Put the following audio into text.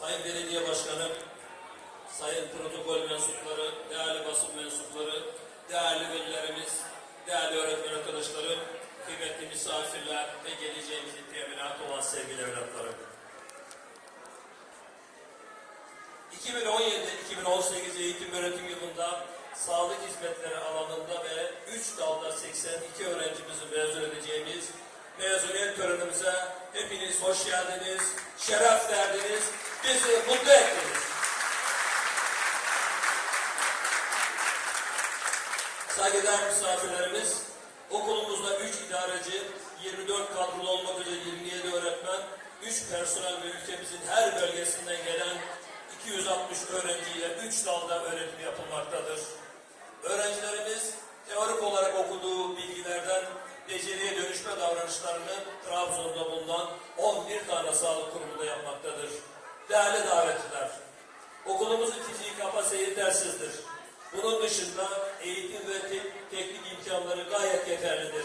Sayın Belediye Başkanım, Sayın protokol mensupları, değerli basın mensupları, değerli velilerimiz, değerli öğretmen arkadaşlarım, kıymetli misafirler ve geleceğimizin teminatı olan sevgili evlatlarım. 2017-2018 eğitim öğretim yılında sağlık hizmetleri alanında ve törenimize hepiniz hoş geldiniz, şeref verdiniz, bizi mutlu ettiniz. Saygıdeğer misafirlerimiz, okulumuzda 3 idareci, 24 kadrolu olmak üzere 27 öğretmen, 3 personel ve ülkemizin her bölgesinden gelen 260 öğrenciyle 3 dalda öğretim yapılmaktadır. Öğrencilerimiz teorik olarak okuduğu bilgilerden beceriye dönüşme davranışlarını Trabzon'da bulunan 11 tane sağlık kurumunda yapmaktadır. Değerli davetliler, okulumuzun fiziği kapasite yetersizdir. Bunun dışında eğitim ve tek- teknik imkanları gayet yeterlidir.